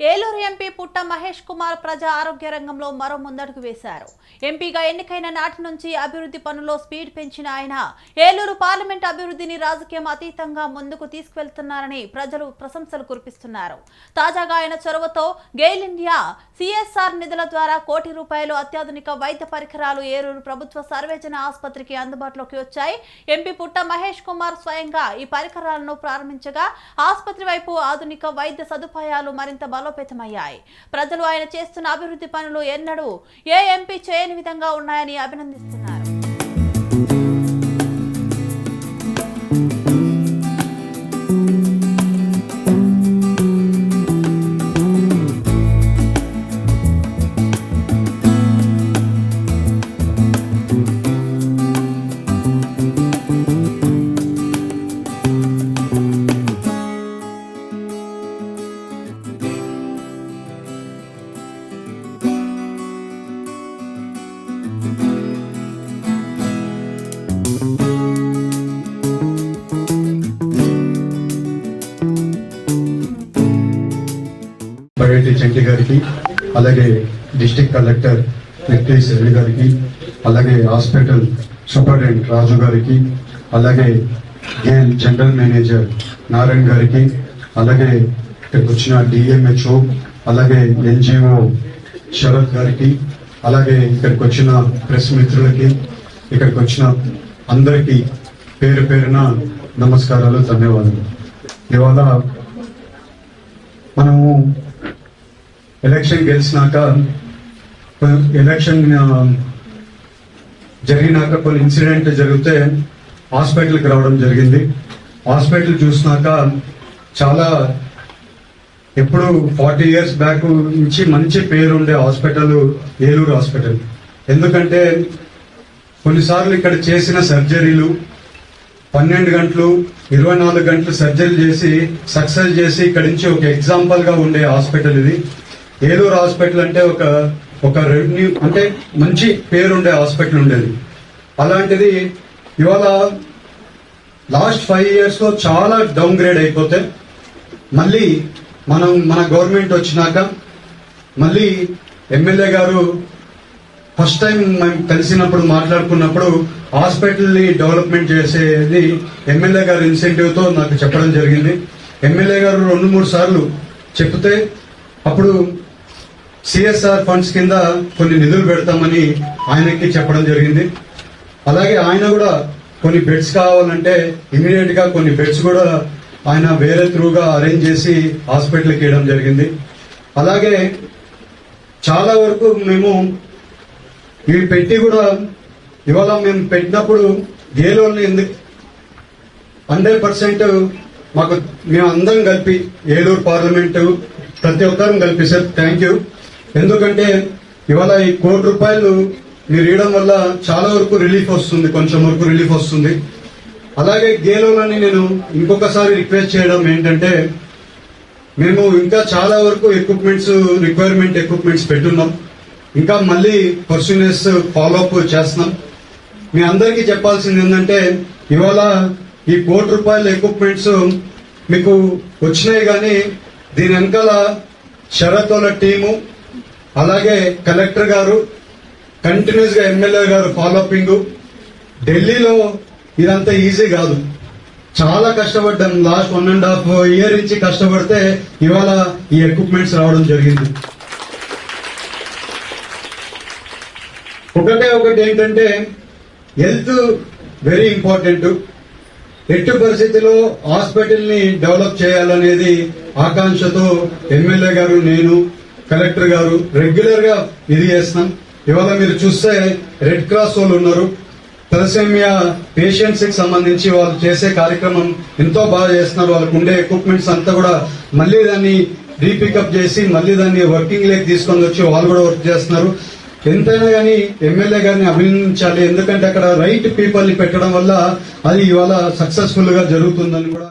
Eluru MP పుట్ట మహేష్ కుమార్ ప్రజా ఆరోగ్య రంగంలో మరో ముందడుగు వేశారు. ఎంపీగా ఎన్నికైన నాటి నుంచి అభివృద్ధి పనుల్లో స్పీడ్ పెంచిన ఆయన ఏలూరు పార్లమెంట్ అభివృద్ధిని రాజకీయం అతీతంగా ముందుకు తీసుకువెళ్తున్నారని ప్రజలు ప్రశంసలు కురిపిస్తున్నారు. తాజాగా ఆయన చొరవతో గెయిల్ ఇండియా సిఎస్ఆర్ నిధుల ద్వారా కోటి రూపాయలు అత్యాధునిక వైద్య పరికరాలు ఏలూరు ప్రభుత్వ సర్వేజన ఆసుపత్రికి అందుబాటులోకి వచ్చాయి. ఎంపీ పుట్ట మహేష్ కుమార్ స్వయంగా ఈ పరికరాలను ప్రారంభించగా ఆసుపత్రి వైపు ఆధునిక వైద్య సదుపాయాలు మరింత బలోపేతమయ్యాయి ప్రజలు ఆయన చేస్తున్న అభివృద్ధి పనులు ఎన్నడూ ఏ ఎంపీ చేయని విధంగా ఉన్నాయని అభినందిస్తున్నారు. బగేటి చెంటి గారికి అలాగే డిస్టిక్ కలెక్టర్ వెంకటేష్ రెడ్డి గారికి అలాగే హాస్పిటల్ సూపరింటెండెంట్ రాజు గారికి అలాగే గేల్ జనరల్ మేనేజర్ నారాయణ గారికి అలాగే ఇక్కడికి వచ్చిన డిఎంహెచ్ఓ అలాగే ఎన్జిఓ శరత్ గారికి అలాగే ఇక్కడికి వచ్చిన ప్రెస్ మిత్రులకి ఇక్కడికి వచ్చిన అందరికీ పేరు పేరున నమస్కారాలు ధన్యవాదాలు. ఇవాళ మనము ఎలక్షన్ గెలిచినాక ఎలక్షన్ జరిగినాక కొన్ని ఇన్సిడెంట్ జరిగితే హాస్పిటల్కి రావడం జరిగింది. హాస్పిటల్ చూసినాక చాలా ఎప్పుడు ఫార్టీ ఇయర్స్ బ్యాక్ నుంచి మంచి పేరు ఉండే హాస్పిటల్ ఏలూరు హాస్పిటల్. ఎందుకంటే కొన్నిసార్లు ఇక్కడ చేసిన సర్జరీలు పన్నెండు గంటలు ఇరవై నాలుగు గంటలు సర్జరీ చేసి సక్సెస్ చేసి ఇక్కడ నుంచి ఒక ఎగ్జాంపుల్గా ఉండే హాస్పిటల్ ఇది. ఏలూరు హాస్పిటల్ అంటే ఒక ఒక రెవెన్యూ అంటే మంచి పేరుండే హాస్పిటల్ ఉండేది. అలాంటిది ఇవాళ లాస్ట్ ఫైవ్ ఇయర్స్లో చాలా డౌన్ గ్రేడ్ అయిపోతే మళ్ళీ మనం మన గవర్నమెంట్ వచ్చినాక మళ్ళీ ఎమ్మెల్యే గారు ఫస్ట్ టైం మేము కలిసినప్పుడు మాట్లాడుకున్నప్పుడు హాస్పిటల్ని డెవలప్మెంట్ చేసేది ఎమ్మెల్యే గారు ఇన్సెంటివ్తో నాకు చెప్పడం జరిగింది. ఎమ్మెల్యే గారు రెండు మూడు సార్లు చెప్తే అప్పుడు సిఎస్ఆర్ ఫండ్స్ కింద కొన్ని నిధులు పెడతామని ఆయనకి చెప్పడం జరిగింది. అలాగే ఆయన కూడా కొన్ని బెడ్స్ కావాలంటే ఇమీడియట్గా కొన్ని బెడ్స్ కూడా ఆయన వేరే త్రూగా అరేంజ్ చేసి హాస్పిటల్కి ఇవ్వడం జరిగింది. అలాగే చాలా వరకు మేము ఇవి పెట్టి కూడా ఇవాళ మేము పెట్టినప్పుడు గేలోని ఎందుకు హండ్రెడ్ పర్సెంట్ మాకు మేము అందరం కలిపి ఏలూరు పార్లమెంటు ప్రతి ఒక్కరం కలిపి సార్ థ్యాంక్ యూ ఎందుకంటే ఇవాళ ఈ కోటి రూపాయలు మీరు ఇవ్వడం వల్ల చాలా వరకు రిలీఫ్ వస్తుంది కొంచెం వరకు రిలీఫ్ వస్తుంది. అలాగే గేలోని నేను ఇంకొకసారి రిక్వెస్ట్ చేయడం ఏంటంటే మేము ఇంకా చాలా వరకు ఎక్విప్మెంట్స్ రిక్వైర్మెంట్ ఎక్విప్మెంట్స్ పెట్టున్నాం. ఇంకా మళ్ళీ పర్సూనెస్ ఫాలోఅప్ చేస్తున్నాం. మీ అందరికీ చెప్పాల్సింది ఏంటంటే ఇవాళ ఈ కోటి రూపాయల ఎక్విప్మెంట్స్ మీకు వచ్చినాయి కానీ దీని వెనకాల షరతుల టీము అలాగే కలెక్టర్ గారు కంటిన్యూస్గా ఎమ్మెల్యే గారు ఫాలోపింగ్ ఢిల్లీలో ఇదంతా ఈజీ కాదు. చాలా కష్టపడ్డాం. Last one and half year నుంచి కష్టపడితే ఇవాళ ఈ ఎక్విప్మెంట్స్ రావడం జరిగింది. ఒకటే ఒకటి ఏంటంటే హెల్త్ వెరీ ఇంపార్టెంట్ ఎట్టి పరిస్థితిలో హాస్పిటల్ని డెవలప్ చేయాలనేది ఆకాంక్షతో ఎమ్మెల్యే గారు నేను కలెక్టర్ గారు రెగ్యులర్గా ఇది చేస్తున్నాం. ఇవాళ మీరు చూస్తే రెడ్ క్రాస్ వాళ్ళు ఉన్నారు. తలసేమియా పేషెంట్స్కి సంబంధించి వాళ్ళు చేసే కార్యక్రమం ఎంతో బాగా చేస్తున్నారు. వాళ్ళకు ఉండే ఎక్విప్మెంట్స్ అంతా కూడా మళ్ళీ దాన్ని రీపికప్ చేసి మళ్ళీ దాన్ని వర్కింగ్ లేక్ తీసుకొని వచ్చి వాళ్ళు కూడా వర్క్ చేస్తున్నారు. ఎంతైనా కానీ ఎమ్మెల్యే గారిని అభినందించాలి. ఎందుకంటే అక్కడ రైట్ పీపుల్ని పెట్టడం వల్ల అది ఇవాళ సక్సెస్ఫుల్గా జరుగుతుందని కూడా